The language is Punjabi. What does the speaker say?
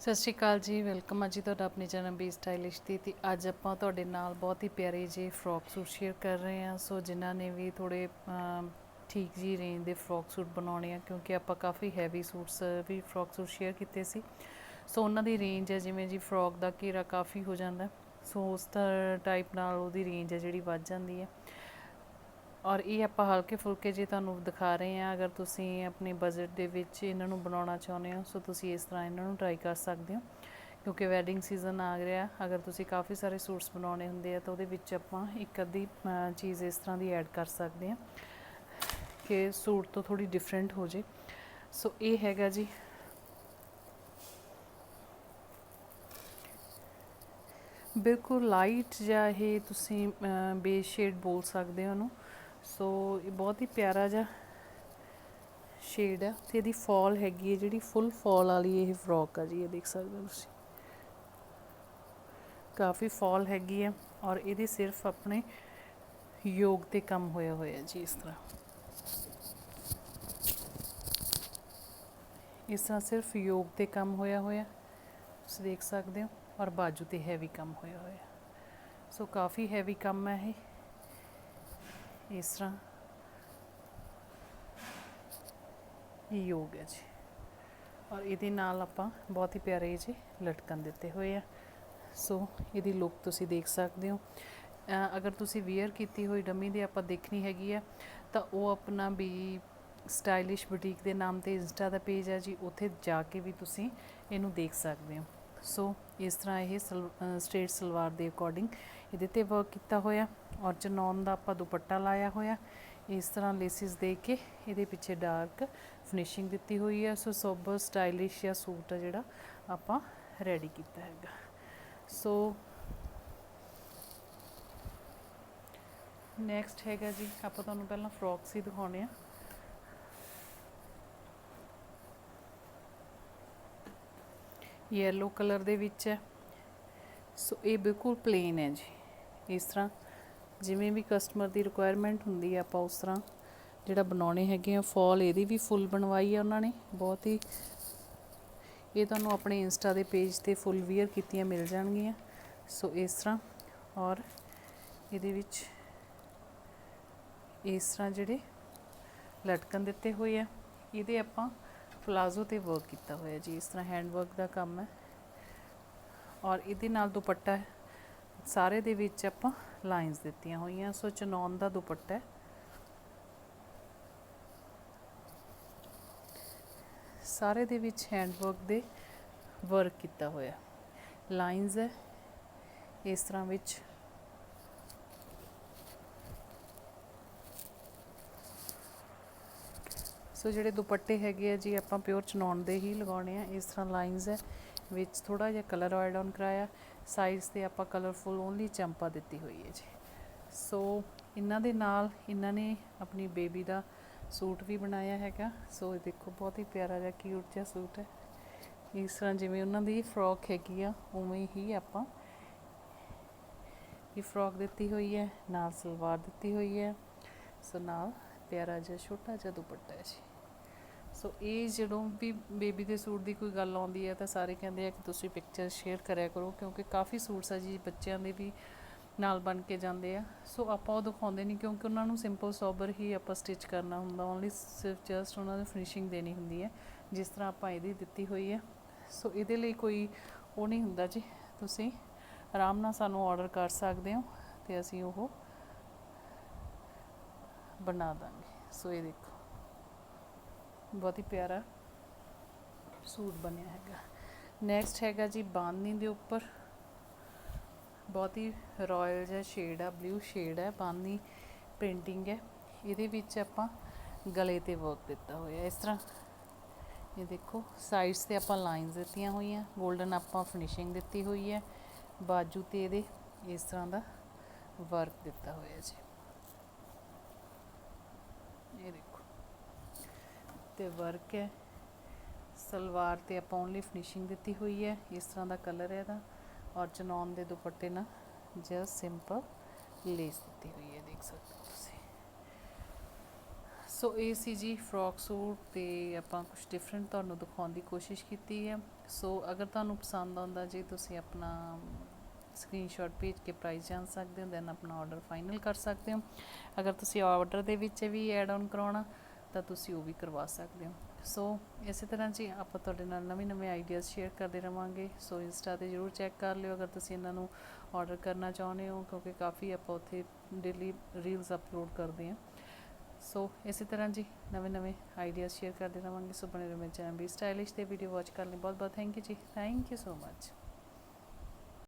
ਸਤਿ ਸ਼੍ਰੀ ਅਕਾਲ ਜੀ ਵੈਲਕਮ ਆ ਜੀ ਤੁਹਾਡਾ ਆਪਣੇ ਚੈਨਲ ਬੀ ਸਟਾਈਲਿਸ਼ ਦੀ ਤੇ ਅੱਜ ਆਪਾਂ ਤੁਹਾਡੇ ਨਾਲ ਬਹੁਤ ਹੀ ਪਿਆਰੇ ਜਿਹੇ ਫਰੋਕ ਸੂਟ ਸ਼ੇਅਰ ਕਰ ਰਹੇ ਹਾਂ। ਸੋ ਜਿਨ੍ਹਾਂ ਨੇ ਵੀ ਥੋੜੇ ਠੀਕ ਜੀ ਰੇਂਜ ਦੇ ਫਰੋਕ ਸੂਟ ਬਣਾਉਣੇ ਆ, ਕਿਉਂਕਿ ਆਪਾਂ ਕਾਫੀ ਹੈਵੀ ਸੂਟਸ ਵੀ ਫਰੋਕ ਸੂਟ ਸ਼ੇਅਰ ਕੀਤੇ ਸੀ। ਸੋ ਉਹਨਾਂ ਦੀ ਰੇਂਜ ਹੈ ਜਿਵੇਂ ਜੀ ਫਰੋਕ ਦਾ ਘੇਰਾ ਕਾਫੀ ਹੋ ਜਾਂਦਾ। ਸੋ ਉਸ ਟਾਈਪ ਨਾਲ ਉਹਦੀ ਰੇਂਜ ਹੈ ਜਿਹੜੀ ਵੱਧ ਜਾਂਦੀ ਹੈ ਔਰ ਇਹ ਆਪਾਂ ਹਲਕੇ ਫੁਲਕੇ ਜੇ ਤੁਹਾਨੂੰ ਦਿਖਾ ਰਹੇ ਹਾਂ, ਅਗਰ ਤੁਸੀਂ ਆਪਣੇ ਬਜਟ ਦੇ ਵਿੱਚ ਇਹਨਾਂ ਨੂੰ ਬਣਾਉਣਾ ਚਾਹੁੰਦੇ ਹੋ, ਸੋ ਤੁਸੀਂ ਇਸ ਤਰ੍ਹਾਂ ਇਹਨਾਂ ਨੂੰ ਟਰਾਈ ਕਰ ਸਕਦੇ ਹੋ। ਕਿਉਂਕਿ ਵੈਡਿੰਗ ਸੀਜ਼ਨ ਆ ਰਿਹਾ, ਅਗਰ ਤੁਸੀਂ ਕਾਫੀ ਸਾਰੇ ਸੂਟਸ ਬਣਾਉਣੇ ਹੁੰਦੇ ਆ, ਤਾਂ ਉਹਦੇ ਵਿੱਚ ਆਪਾਂ ਇੱਕ ਅੱਧੀ ਚੀਜ਼ ਇਸ ਤਰ੍ਹਾਂ ਦੀ ਐਡ ਕਰ ਸਕਦੇ ਹਾਂ ਕਿ ਸੂਟ ਤੋਂ ਥੋੜੀ ਡਿਫਰੈਂਟ ਹੋ ਜੇ। ਸੋ ਇਹ ਹੈਗਾ ਜੀ। ਬਿਲਕੁਲ ਲਾਈਟ ਜਿਹਾ ਇਹ ਤੁਸੀਂ ਬੇਸ ਸ਼ੇਡ ਬੋਲ ਸਕਦੇ ਹੋ ਉਹਨੂੰ। ਸੋ ਇਹ ਬਹੁਤ ਹੀ ਪਿਆਰਾ ਜਿਹਾ ਸ਼ੇਡ ਹੈ ਤੇ ਇਹਦੀ ਫਾਲ ਹੈਗੀ ਹੈ ਜਿਹੜੀ ਫੁੱਲ ਫਾਲ ਵਾਲੀ ਇਹ ਫਰੋਕ ਆ ਜੀ, ਇਹ ਦੇਖ ਸਕਦੇ ਹੋ ਤੁਸੀਂ। ਕਾਫੀ ਫਾਲ ਹੈਗੀ ਹੈ ਔਰ ਇਹਦੇ ਸਿਰਫ ਆਪਣੇ ਯੋਗ ਤੇ ਕੰਮ ਹੋਇਆ ਹੋਇਆ ਜੀ ਇਸ ਤਰ੍ਹਾਂ। ਇਸ ਤਰ੍ਹਾਂ ਸਿਰਫ ਯੋਗ ਤੇ ਕੰਮ ਹੋਇਆ ਹੋਇਆ, ਤੁਸੀਂ ਦੇਖ ਸਕਦੇ ਹੋ, ਔਰ ਬਾਜੂ ਤੇ ਹੈਵੀ ਕੰਮ ਹੋਇਆ ਹੋਇਆ। ਸੋ ਕਾਫੀ ਹੈਵੀ ਕੰਮ ਹੈ ਇਹ। ਇਸ ਤਰ੍ਹਾਂ ਯੋਗ ਹੈ ਜੀ। ਔਰ ਇਹਦੇ ਨਾਲ ਆਪਾਂ ਬਹੁਤ ਹੀ ਪਿਆਰੇ ਜੀ ਲਟਕਣ ਦਿੱਤੇ ਹੋਏ ਆ। ਸੋ ਇਹਦੀ ਲੁੱਕ ਤੁਸੀਂ ਦੇਖ ਸਕਦੇ ਹੋ। ਅਗਰ ਤੁਸੀਂ ਵੇਅਰ ਕੀਤੀ ਹੋਈ ਡਮੀ ਦੀ ਆਪਾਂ ਦੇਖਣੀ ਹੈਗੀ ਆ, ਤਾਂ ਉਹ ਆਪਣਾ ਵੀ ਸਟਾਈਲਿਸ਼ ਬੁਟੀਕ ਦੇ ਨਾਮ ਤੇ ਇੰਸਟਾ ਦਾ ਪੇਜ ਹੈ ਜੀ। ਉੱਥੇ ਜਾ ਕੇ ਵੀ ਤੁਸੀਂ ਇਹਨੂੰ ਦੇਖ ਸਕਦੇ ਹੋ। ਸੋ ਇਸ ਤਰ੍ਹਾਂ ਇਹ ਸਟੇਟ ਸਲਵਾਰ ਦੇ ਅਕੋਰਡਿੰਗ ਇਹਦੇ ਤੇ ਵਰਕ ਕੀਤਾ ਹੋਇਆ ਔਰ ਚਨੌਨ ਦਾ ਆਪਾਂ ਦੁਪੱਟਾ ਲਾਇਆ ਹੋਇਆ। ਇਸ ਤਰ੍ਹਾਂ ਲੇਸਿਸ ਦੇ ਕੇ ਇਹਦੇ ਪਿੱਛੇ ਡਾਰਕ ਫਿਨਿਸ਼ਿੰਗ ਦਿੱਤੀ ਹੋਈ ਹੈ। ਸੋ ਸੋਬਰ ਸਟਾਈਲਿਸ਼ ਜਾਂ ਸੂਟ ਆ ਜਿਹੜਾ ਆਪਾਂ ਰੈਡੀ ਕੀਤਾ ਹੈਗਾ। ਸੋ ਨੈਕਸਟ ਹੈਗਾ ਜੀ, ਆਪਾਂ ਤੁਹਾਨੂੰ ਪਹਿਲਾਂ ਫਰੋਕਸ ਹੀ ਦਿਖਾਉਣੇ ਆ। ਯੈਲੋ ਕਲਰ ਦੇ ਵਿੱਚ ਹੈ। ਸੋ ਇਹ ਬਿਲਕੁਲ ਪਲੇਨ ਹੈ ਜੀ। ਇਸ ਤਰ੍ਹਾਂ ਜਿਵੇਂ ਵੀ ਕਸਟਮਰ ਦੀ ਰਿਕੁਆਇਰਮੈਂਟ ਹੁੰਦੀ ਹੈ, ਆਪਾਂ ਉਸ ਤਰ੍ਹਾਂ ਜਿਹੜਾ ਬਣਾਉਣੇ ਹੈਗੇ ਆ ਫਾਲ ਇਹਦੀ ਵੀ ਫੁੱਲ ਬਣਵਾਈ ਆ ਉਹਨਾਂ ਨੇ। ਬਹੁਤ ਹੀ ਇਹ ਤੁਹਾਨੂੰ ਆਪਣੇ ਇੰਸਟਾ ਦੇ ਪੇਜ ਤੇ ਫੁੱਲ ਵੀਅਰ ਕੀਤੀਆਂ ਮਿਲ ਜਾਣਗੀਆਂ। ਸੋ ਇਸ ਤਰ੍ਹਾਂ ਔਰ ਇਹਦੇ ਵਿੱਚ ਇਸ ਤਰ੍ਹਾਂ ਜਿਹੜੇ ਲਟਕਣ ਦਿੱਤੇ ਹੋਏ ਆ। ਇਹਦੇ ਆਪਾਂ ਪਲਾਜ਼ੋ ਤੇ ਵਰਕ ਕੀਤਾ ਹੋਇਆ ਜੀ, ਇਸ ਤਰ੍ਹਾਂ ਹੈਂਡ ਵਰਕ ਦਾ ਕੰਮ ਹੈ। ਔਰ ਇਹਦੇ ਨਾਲ ਦੁਪੱਟਾ ਹੈ। ਸਾਰੇ ਦੇ ਵਿੱਚ ਆਪਾਂ ਲਾਈਨਸ ਦਿੱਤੀਆਂ ਹੋਈਆਂ, ਸੋ ਚਨੌਨ ਦਾ ਦੁਪੱਟਾ ਹੈ। ਸਾਰੇ ਦੇ ਵਿੱਚ ਹੈਂਡ ਵਰਕ ਦੇ ਵਰਕ ਕੀਤਾ ਹੋਇਆ। ਲਾਈਨਸ ਹੈ। ਇਸ ਤਰ੍ਹਾਂ ਵਿੱਚ ਸੋ ਜਿਹੜੇ ਦੁਪੱਟੇ ਹੈਗੇ ਆ ਜੀ, ਆਪਾਂ ਪਿਓਰ ਚਨੌਨ ਦੇ ਹੀ ਲਗਾਉਣੇ ਆ। ਇਸ ਤਰ੍ਹਾਂ ਲਾਈਨਸ ਹੈ, ਵਿੱਚ ਥੋੜਾ ਜਿਹਾ ਕਲਰ ਐਡ ਆਨ ਕਰਾਇਆ। ਸਾਈਜ਼ ਤੇ ਆਪਾਂ ਕਲਰਫੁਲ ਓਨਲੀ ਚੰਪਾ ਦਿੱਤੀ ਹੋਈ ਹੈ ਜੀ। ਸੋ ਇਹਨਾਂ ਦੇ ਨਾਲ ਇਹਨਾਂ ਨੇ ਆਪਣੀ ਬੇਬੀ ਦਾ ਸੂਟ ਵੀ ਬਣਾਇਆ ਹੈਗਾ। ਸੋ ਇਹ ਦੇਖੋ, ਬਹੁਤ ਹੀ ਪਿਆਰਾ ਜਿਹਾ ਕਿਊਟ ਜਿਹਾ ਸੂਟ ਹੈ। ਇਸ ਤਰ੍ਹਾਂ ਜਿਵੇਂ ਉਹਨਾਂ ਦੀ ਫਰੋਕ ਹੈਗੀ ਆ, ਉਵੇਂ ਹੀ ਆਪਾਂ ਇਹ ਫਰੋਕ ਦਿੱਤੀ ਹੋਈ ਹੈ, ਨਾਲ ਸਲਵਾਰ ਦਿੱਤੀ ਹੋਈ ਹੈ। ਸੋ ਨਾਲ ਪਿਆਰਾ ਜਿਹਾ, ਛੋਟਾ ਜਿਹਾ ਦੁਪੱਟਾ ਹੈ ਜੀ। ਸੋ ਇਹ ਜਦੋਂ ਵੀ ਬੇਬੀ ਦੇ ਸੂਟ ਦੀ ਕੋਈ ਗੱਲ ਆਉਂਦੀ ਹੈ, ਤਾਂ ਸਾਰੇ ਕਹਿੰਦੇ ਆ ਕਿ ਤੁਸੀਂ ਪਿਕਚਰ ਸ਼ੇਅਰ ਕਰਿਆ ਕਰੋ, ਕਿਉਂਕਿ ਕਾਫੀ ਸੂਟਸ ਆ ਜੀ, ਬੱਚਿਆਂ ਦੇ ਵੀ ਨਾਲ ਬਣ ਕੇ ਜਾਂਦੇ ਆ। ਸੋ ਆਪਾਂ ਉਹ ਦਿਖਾਉਂਦੇ ਨਹੀਂ, ਕਿਉਂਕਿ ਉਹਨਾਂ ਨੂੰ ਸਿੰਪਲ ਸੋਬਰ ਹੀ ਆਪਾਂ ਸਟਿਚ ਕਰਨਾ ਹੁੰਦਾ। ਓਨਲੀ ਸਿਰਫ ਜਸਟ ਉਹਨਾਂ ਨੂੰ ਫਿਨਿਸ਼ਿੰਗ ਦੇਣੀ ਹੁੰਦੀ ਹੈ, ਜਿਸ ਤਰ੍ਹਾਂ ਆਪਾਂ ਇਹਦੀ ਦਿੱਤੀ ਹੋਈ ਹੈ। ਸੋ ਇਹਦੇ ਲਈ ਕੋਈ ਉਹ ਨਹੀਂ ਹੁੰਦਾ ਜੀ। ਤੁਸੀਂ ਆਰਾਮ ਨਾਲ ਸਾਨੂੰ ਆਰਡਰ ਕਰ ਸਕਦੇ ਹੋ, ਤੇ ਅਸੀਂ ਉਹ ਬਣਾ ਦਾਂਗੇ। ਸੋ ਇਹ ਦੇਖੋ। ਬਹੁਤ ਹੀ ਪਿਆਰਾ ਸੂਟ ਬਣਿਆ ਹੈਗਾ। ਨੈਕਸਟ ਹੈਗਾ ਜੀ ਬਾਂਦਨੀ ਦੇ ਉੱਪਰ। ਬਹੁਤ ਹੀ ਰਾਇਲ ਜਿਹਾ ਸ਼ੇਡ ਆ ਬਲੂ ਸ਼ੇਡ ਹੈ ਬਾਂਦਨੀ ਪ੍ਰਿੰਟਿੰਗ ਹੈ। ਇਹਦੇ ਵਿੱਚ ਆਪਾਂ ਗਲੇ ਤੇ ਵਰਕ ਦਿੱਤਾ ਹੋਇਆ। ਇਸ ਤਰ੍ਹਾਂ ਇਹ ਦੇਖੋ ਸਾਈਡਸ ਤੇ ਆਪਾਂ ਲਾਈਨਸ ਦਿੱਤੀਆਂ ਹੋਈਆਂ। 골ਡਨ ਆਪਾਂ ਫਿਨਿਸ਼ਿੰਗ ਦਿੱਤੀ ਹੋਈ ਹੈ। ਬਾਜੂ ਤੇ ਇਹਦੇ ਇਸ ਤਰ੍ਹਾਂ ਦਾ ਵਰਕ ਦਿੱਤਾ ਹੋਇਆ ਜੀ। ਇਹ ਦੇਖੋ। ਤੇ ਵਰਕ ਹੈ। ਸਲਵਾਰ ਤੇ ਆਪਾਂ ਓਨਲੀ ਫਿਨਿਸ਼ਿੰਗ ਦਿੱਤੀ ਹੋਈ ਹੈ। ਇਸ ਤਰ੍ਹਾਂ ਦਾ ਕਲਰ ਹੈ ਇਹਦਾ। ਔਰ ਚਨੌਨ ਦੇ ਦੁਪੱਟੇ ਨਾਲ ਜਸਟ ਸਿੰਪਲ ਲੇਸ ਦਿੱਤੀ ਹੋਈ ਹੈ, ਦੇਖ ਸਕਦੇ ਹੋ ਤੁਸੀਂ। ਸੋ ਇਹ ਸੀ ਜੀ ਫਰੋਕ ਸੂਟ ਤੇ ਆਪਾਂ ਕੁਝ ਡਿਫਰੈਂਟ ਤੁਹਾਨੂੰ ਦਿਖਾਉਣ ਦੀ ਕੋਸ਼ਿਸ਼ ਕੀਤੀ ਹੈ। ਸੋ ਅਗਰ ਤੁਹਾਨੂੰ ਪਸੰਦ ਆਉਂਦਾ ਜੀ ਤੁਸੀਂ ਆਪਣਾ ਸਕਰੀਨਸ਼ਾਟ ਭੇਜ ਕੇ ਪ੍ਰਾਈਸ ਜਾਣ ਸਕਦੇ ਹੋ ਦੈਨ ਆਪਣਾ ਆਰਡਰ ਫਾਈਨਲ ਕਰ ਸਕਦੇ ਹੋ। ਅਗਰ ਤੁਸੀਂ ਆਰਡਰ ਦੇ ਵਿੱਚ ਵੀ ਐਡ ਆਨ ਕਰਾਉਣਾ, ਤਾਂ ਤੁਸੀਂ ਉਹ ਵੀ ਕਰਵਾ ਸਕਦੇ ਹੋ। ਸੋ ਇਸੇ ਤਰ੍ਹਾਂ ਜੀ ਆਪਾਂ ਤੁਹਾਡੇ ਨਾਲ ਨਵੇਂ ਨਵੇਂ ਆਈਡੀਆਜ਼ ਸ਼ੇਅਰ ਕਰਦੇ ਰਵਾਂਗੇ। ਸੋ ਇੰਸਟਾ ਤੇ ਜਰੂਰ ਚੈੱਕ ਕਰ ਲਿਓ ਅਗਰ ਤੁਸੀਂ ਇਹਨਾਂ ਨੂੰ ਆਰਡਰ ਕਰਨਾ ਚਾਹੁੰਦੇ ਹੋ, ਕਿਉਂਕਿ ਕਾਫੀ ਆਪਾਂ ਉੱਥੇ ਡੇਲੀ ਰੀਲਸ ਅਪਲੋਡ ਕਰਦੇ ਹਾਂ। ਸੋ ਇਸੇ ਤਰ੍ਹਾਂ ਜੀ ਨਵੇਂ ਨਵੇਂ ਆਈਡੀਆਜ਼ ਸ਼ੇਅਰ ਕਰਦੇ ਰਵਾਂਗੇ। ਸੋ ਬਣੇ ਰਹੋ ਮੇਰੇ ਚੈਨਲ ਵੀ ਸਟਾਈਲਿਸ਼ ਤੇ ਵੀਡੀਓ ਵਾਚ ਕਰਨ ਲਈ ਬਹੁਤ ਬਹੁਤ ਥੈਂਕ ਯੂ ਜੀ। Thank you so much